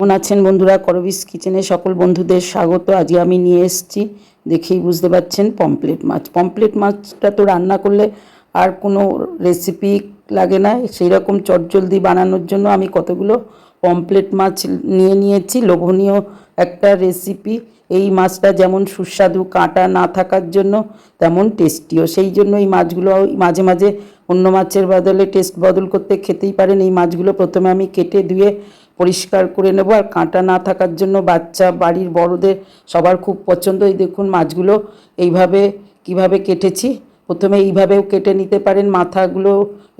কেমন আছেন বন্ধুরা? করবিস কিচেনে সকল বন্ধুদের স্বাগত। আজকে আমি নিয়ে এসেছি, দেখেই বুঝতে পারছেন পমপ্লেট মাছ। পমপ্লেট মাছটা তো রান্না করলে আর কোনো রেসিপি লাগে না। সেই রকম চটজলদি বানানোর জন্য আমি কতগুলো পমপ্লেট মাছ নিয়ে নিয়েছি। লোভনীয় একটা রেসিপি এই মাছটা যেমন সুস্বাদু, কাঁটা না থাকার জন্য তেমন টেস্টিও সেই জন্য এই মাছগুলো মাঝে মাঝে অন্য মাছের বদলে টেস্ট বদল করতে খেতেই পারেন। এই মাছগুলো প্রথমে আমি কেটে ধুয়ে পরিষ্কার করে নেব। আর কাঁটা না থাকার জন্য বাচ্চা, বাড়ির বড়দের সবার খুব পছন্দ এই দেখুন মাছগুলো এইভাবে, কীভাবে কেটেছি। প্রথমে এইভাবেও কেটে নিতে পারেন মাথাগুলো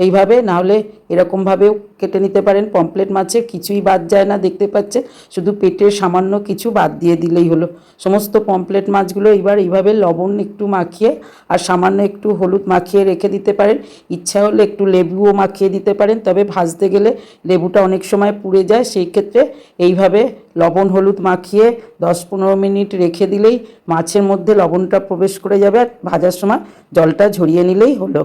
এইভাবে, নাহলে এরকমভাবেও কেটে নিতে পারেন। পমপ্লেট মাছের কিছুই বাদ যায় না, দেখতে পাচ্ছেন? শুধু পেটের সামান্য কিছু বাদ দিয়ে দিলেই হলো। সমস্ত পমপ্লেট মাছগুলো এবার এইভাবে লবণ একটু মাখিয়ে আর সামান্য একটু হলুদ মাখিয়ে রেখে দিতে পারেন। ইচ্ছা হলে একটু লেবুও মাখিয়ে দিতে পারেন, তবে ভাজতে গেলে লেবুটা অনেক সময় পুড়ে যায়। সেই ক্ষেত্রে এইভাবে লবণ হলুদ মাখিয়ে দশ পনেরো মিনিট রেখে দিলেই মাছের মধ্যে লবণটা প্রবেশ করে যাবে। আর ভাজার সময় জলটা ঝরিয়ে নিলেই হলো।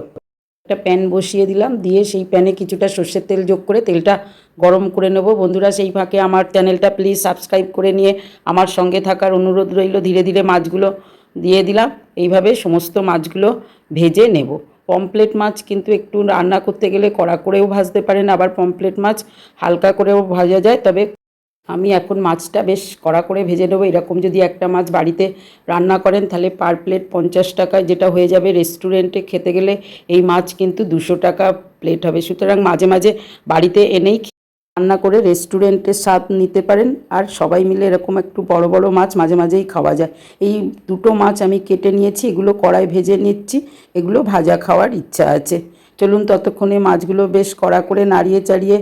একটা প্যান বসিয়ে দিলাম, দিয়ে সেই প্যানে কিছুটা সর্ষের তেল যোগ করে তেলটা গরম করে নেব। বন্ধুরা, সেই ফাঁকে আমার চ্যানেলটা প্লিজ সাবস্ক্রাইব করে নিয়ে আমার সঙ্গে থাকার অনুরোধ রইল। ধীরে ধীরে মাছগুলো দিয়ে দিলাম। এইভাবে সমস্ত মাছগুলো ভেজে নেব। পমপ্লেট মাছ কিন্তু একটু রান্না করতে গেলে কড়া করেও ভাজতে পারেন, আবার পমপ্লেট মাছ হালকা করেও ভাজা যায়। তবে আমি এখন মাছটা বেশ কড়া করে ভেজে নেব। এরকম যদি একটা মাছ বাড়িতে রান্না করেন, তাহলে পার প্লেট পঞ্চাশ টাকায় যেটা হয়ে যাবে রেস্টুরেন্টে খেতে গেলে এই মাছ কিন্তু দুশো টাকা প্লেট হবে। সুতরাং মাঝে মাঝে বাড়িতে এনেই রান্না করে রেস্টুরেন্টের স্বাদ নিতে পারেন। আর সবাই মিলে এরকম একটু বড় বড় মাছ মাঝে মাঝেই খাওয়া যায়। এই দুটো মাছ আমি কেটে নিয়েছি, এগুলো কড়াই ভেজে নিচ্ছি, এগুলো ভাজা খাওয়ার ইচ্ছা আছে। চলুন ততক্ষণে মাছগুলো বেশ কড়া করে নাড়িয়ে চাড়িয়ে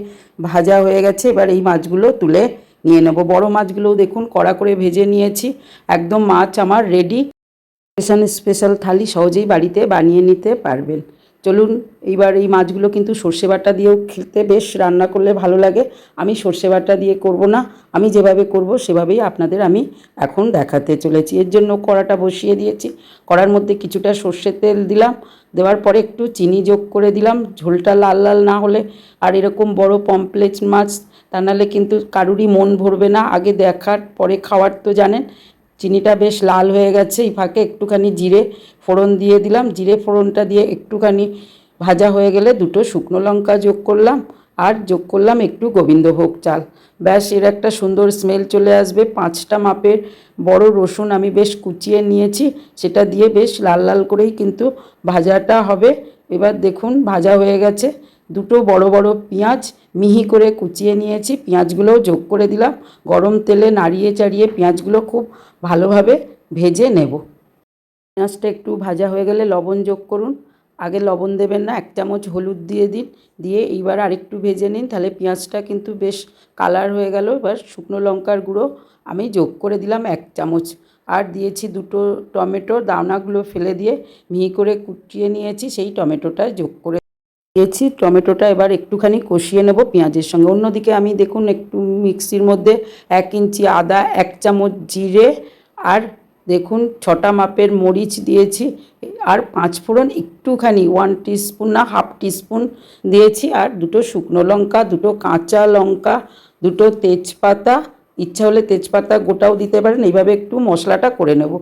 ভাজা হয়ে গেছে। এবার এই মাছগুলো তুলে নিয়ে নেব। বড় মাছগুলোও দেখুন, কড়া করে ভেজে নিয়েছি। একদম মাছ আমার রেডি স্পেশাল স্পেশাল থালি সহজেই বাড়িতে বানিয়ে নিতে পারবেন। চলুন, এইবার এই মাছগুলো কিন্তু সর্ষে বাটা দিয়েও খেতে বেশ রান্না করলে ভালো লাগে। আমি সর্ষে বাটা দিয়ে করব না। আমি যেভাবে করব, সেভাবেই আপনাদের আমি এখন দেখাতে চলেছি। এর জন্য কড়াটা বসিয়ে দিয়েছি। কড়ার মধ্যে কিছুটা সর্ষের তেল দিলাম। দেওয়ার পরে একটু চিনি যোগ করে দিলাম। ঝোলটা লাল লাল না হলে। আর এরকম বড় পমপ্লেট মাছ তা নাহলে কিন্তু কারুরই মন ভরবে না। আগে দেখার, পরে খাওয়ার তো জানেন, চিনিটা বেশ লাল হয়ে গেছে, এই ফাঁকে একটুখানি জিরে ফোড়ন দিয়ে দিলাম। জিরে ফোড়নটা দিয়ে একটুখানি ভাজা হয়ে গেলে দুটো শুকনো লঙ্কা যোগ করলাম, আর যোগ করলাম একটু গোবিন্দভোগ চাল। ব্যাস, এর একটা সুন্দর স্মেল চলে আসবে। পাঁচটা মাপের বড় রসুন আমি বেশ কুচিয়ে নিয়েছি, সেটা দিয়ে বেশ লাল লাল করেই কিন্তু ভাজাটা হবে। এবার দেখুন, ভাজা হয়ে গেছে। দুটো বড় বড় পেঁয়াজ মিহি করে কুচিয়ে নিয়েছি। পেঁয়াজগুলোও যোগ করে দিলাম। গরম তেলে নাড়িয়ে চাড়িয়ে পেঁয়াজগুলো খুব ভালোভাবে ভেজে নেব। পেঁয়াজটা একটু ভাজা হয়ে গেলে লবণ যোগ করুন। আগে লবণ দেবেন না, এক চামচ হলুদ দিয়ে দিন। দিয়ে এইবার আরেকটু ভেজে নিন। তাহলে পেঁয়াজটা কিন্তু বেশ কালার হয়ে গেল। এবার শুকনো লঙ্কার গুঁড়ো আমি যোগ করে দিলাম এক চামচ। আর দিয়েছি দুটো টমেটো। দানাগুলো ফেলে দিয়ে মিহি করে কুটিয়ে নিয়েছি। সেই টমেটোটা যোগ করে দিয়েছি, টমেটোটা এবার একটুখানি কষিয়ে নেব পেঁয়াজের সঙ্গে। অন্যদিকে আমি দেখুন একটু মিক্সির মধ্যে এক ইঞ্চি আদা, এক চামচ জিরে আর দেখুন ছটা মাপের মরিচ দিয়েছি আর পাঁচ ফোড়ন একটুখানি ওয়ান টিস্পুন না হাফ টিস্পুন দিয়েছি। আর দুটো শুকনো লঙ্কা, দুটো কাঁচা লঙ্কা, দুটো তেজপাতা ইচ্ছা হলে তেজপাতা গোটাও দিতে পারেন, এইভাবে একটু মশলাটা করে নেব।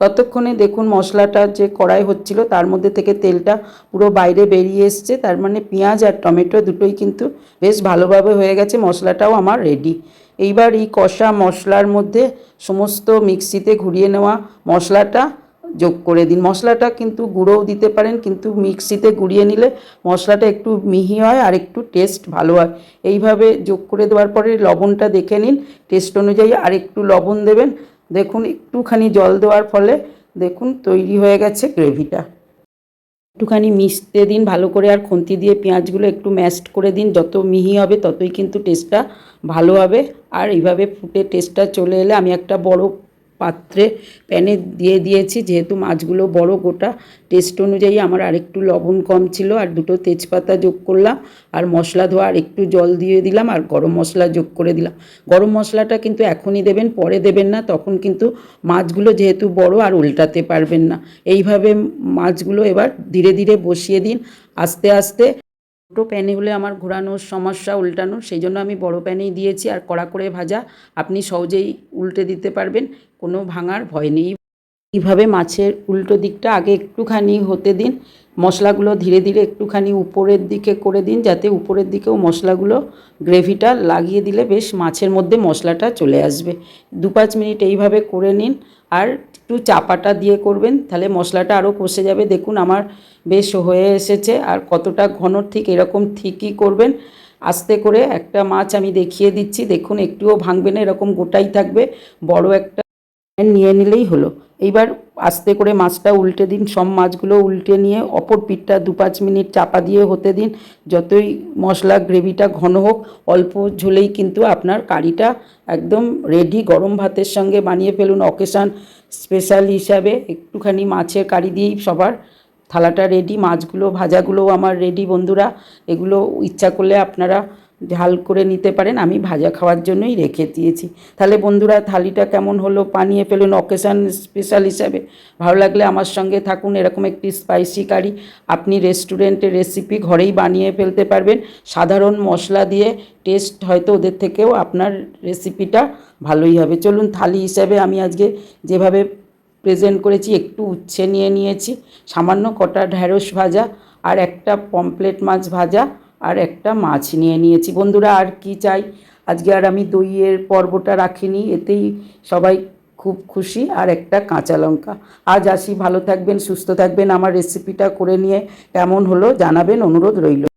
ততক্ষণে দেখুন মশলাটা যে কড়াই হচ্ছিল, তার মধ্যে থেকে তেলটা পুরো বাইরে বেরিয়ে এসছে, তার মানে পেঁয়াজ আর টমেটো দুটোই কিন্তু বেশ ভালোভাবে হয়ে গেছে, মশলাটাও আমার রেডি এইবার এই কষা মশলার মধ্যে সমস্ত মিক্সিতে ঘুরিয়ে নেওয়া মশলাটা যোগ করে দিন। মশলাটা কিন্তু গুঁড়োও দিতে পারেন, কিন্তু মিক্সিতে গুঁড়িয়ে নিলে মশলাটা একটু মিহি হয় আর একটু টেস্ট ভালো হয়। এইভাবে যোগ করে দেওয়ার পরে লবণটা দেখে নিন টেস্ট অনুযায়ী আর একটু লবণ দেবেন। দেখুন, একটুখানি জল দেওয়ার ফলে দেখুন তৈরি হয়ে গেছে গ্রেভিটা। একটুখানি মিশতে দিন, ভালো করে আর খুন্তি দিয়ে পেঁয়াজগুলো একটু ম্যাশড করে দিন। যত মিহি হবে ততই কিন্তু টেস্টটা ভালো হবে। আর এইভাবে ফুটে টেস্টটা চলে এলে আমি একটা বড় পাত্রে প্যানে দিয়ে দিয়েছি, যেহেতু মাছগুলো বড় গোটা। টেস্ট অনুযায়ী আমার আরেকটু লবণ কম ছিল আর দুটো তেজপাতা যোগ করলাম আর মশলা ধোয়া আর একটু জল দিয়ে দিলাম আর গরম মশলা যোগ করে দিলাম। গরম মশলাটা কিন্তু এখনই দেবেন, পরে দেবেন না, তখন কিন্তু মাছগুলো যেহেতু বড় আর উল্টাতে পারবেন না। এইভাবে মাছগুলো এবার ধীরে ধীরে বসিয়ে দিন। আস্তে আস্তে ছোটো প্যানে হলে আমার ঘোরানোর, সমস্যা উল্টানো সেই জন্য আমি বড় প্যানেই দিয়েছি আর কড়া করে ভাজা আপনি সহজেই উল্টে দিতে পারবেন, কোনো ভাঙার ভয় নেই। এইভাবে মাছের উল্টো দিকটা আগে একটুখানি হতে দিন, মশলাগুলো ধীরে ধীরে একটুখানি উপরের দিকে করে দিন, যাতে উপরের দিকেও মশলাগুলো গ্রেভিটা লাগিয়ে দিলে বেশ মাছের মধ্যে মশলাটা চলে আসবে। দু পাঁচ মিনিট এইভাবে করে নিন আর একটু চাপাটা দিয়ে করবেন, তাহলে মশলাটা আরও কষে যাবে। দেখুন আমার বেশ হয়ে এসেছে আর কতটা ঘন, ঠিক এরকম ঠিকই করবেন। আস্তে করে একটা মাছ আমি দেখিয়ে দিচ্ছি। দেখুন একটুও ভাঙবে না, এরকম গোটাই থাকবে। বড় একটা নিয়ে নিলেই হলো। এইবার আস্তে করে মাছটা উল্টে দিন, সব মাছগুলো উল্টে নিয়ে অপর পিঠটা দু পাঁচ মিনিট চাপা দিয়ে হতে দিন। যতই মশলা গ্রেভিটা ঘন হোক, অল্প ঝোলেই কিন্তু আপনার কারিটা একদম রেডি গরম ভাতের সঙ্গে বানিয়ে ফেলুন। অকেশান স্পেশাল হিসাবে একটুখানি মাছের কারি দিয়েই সবার থালাটা রেডি মাছগুলো, ভাজাগুলোও আমার রেডি বন্ধুরা। এগুলো ইচ্ছা করলে আপনারা ঝাল করে নিতে পারেন, আমি ভাজা খাওয়ার জন্যই রেখে দিয়েছি। তাহলে বন্ধুরা, থালিটা কেমন হলো বানিয়ে ফেলুন অকেশান স্পেশাল হিসাবে। ভালো লাগলে আমার সঙ্গে থাকুন, এরকম একটি স্পাইসি কারি আপনি রেস্টুরেন্টের রেসিপি ঘরেই বানিয়ে ফেলতে পারবেন। সাধারণ মশলা দিয়ে টেস্ট হয়তো ওদের থেকেও আপনার রেসিপিটা ভালোই হবে। চলুন, থালি হিসাবে আমি আজকে যেভাবে প্রেজেন্ট করেছি, একটু উচ্ছে নিয়ে নিয়েছি। সামান্য কটা ঢ্যাঁড়স ভাজা আর একটা পমপ্লেট মাছ ভাজা। আর একটা মাছ নিয়ে নিয়েছি। বন্ধুরা, আর কি চাই? আজকে আর আমি দইয়ের পর্বটা রাখিনি, এতেই সবাই খুব খুশি। আর একটা কাঁচা লঙ্কা। আজ আসি, ভালো থাকবেন, সুস্থ থাকবেন। আমার রেসিপিটা করে নিয়ে কেমন হলো জানাবেন, অনুরোধ রইল।